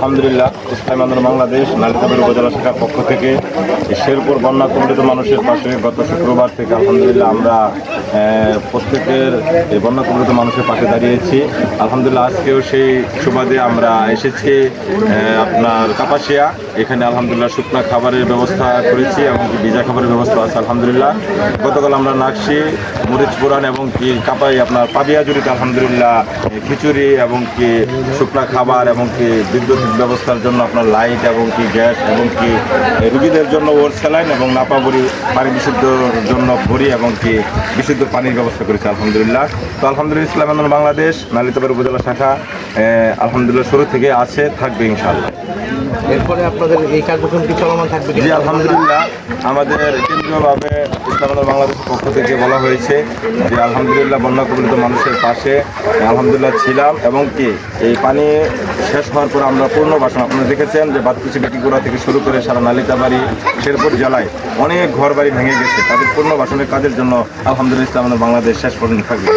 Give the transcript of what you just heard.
আলহামদুলিল্লাহ ইসলাম আন্দোলন বাংলাদেশ নারী উপজেলা শাখার পক্ষ থেকে শেরপুর বন্যা কবলিত মানুষের পাশে গত শুক্রবার থেকে আলহামদুলিল্লাহ আমরা প্রত্যেকের বন্যা কবলিত মানুষের পাশে দাঁড়িয়েছি। আলহামদুলিল্লাহ আজকেও সেই সুবাদে আমরা এসেছি আপনার কাপাসিয়া। এখানে আলহামদুলিল্লাহ শুকনা খাবারের ব্যবস্থা করেছি এবং ভিজা খাবারের ব্যবস্থা আছে, আলহামদুলিল্লাহ। গতকাল আমরা নাকশি মরিচ পুরান এবং কি কাপাই আপনার পাবিয়া জুড়িতে আলহামদুলিল্লাহ খিচুড়ি এবং কি শুকনা খাবার এবং কি বিদ্যুৎ ব্যবস্থার জন্য আপনার লাইট এবং কি গ্যাস এবং কি রুগীদের জন্য ওর স্যালাইন এবং নাপাবড়ি পানি বিশুদ্ধর জন্য ভরি এবং কি বিশুদ্ধ পানির ব্যবস্থা করেছে আলহামদুলিল্লাহ। তো আলহামদুলিল্লাহ ইসলাম আন্দোলন বাংলাদেশ নালিতাবাড়ি উপজেলা শাখা আলহামদুলিল্লাহ শুরু থেকে আছে থাকবে ইনশাআল্লাহ। এরপরে আপনাদের এই কার্যক্রম কি চলমান থাকবে জি আলহামদুলিল্লাহ। আমাদের কেন্দ্রীয়ভাবে ইসলাম বাংলাদেশের পক্ষ থেকে বলা হয়েছে যে আলহামদুলিল্লাহ বন্যা কবলিত মানুষের পাশে আলহামদুলিল্লাহ ছিলাম এবং কি এই পানি শেষ হওয়ার পর আমরা পূর্ণ বাসন আপনারা দেখেছেন যে বাতকুচি বেটিগুড়া থেকে শুরু করে সারা নালিতাবাড়ি শেরপুর জেলায় অনেক ঘর বাড়ি ভেঙে গেছে। তাদের পূর্ণ বাসনের কাজের জন্য আলহামদুলিল্লাহ ইসলাম বাংলাদেশ শেষ পর্যন্ত থাকবে।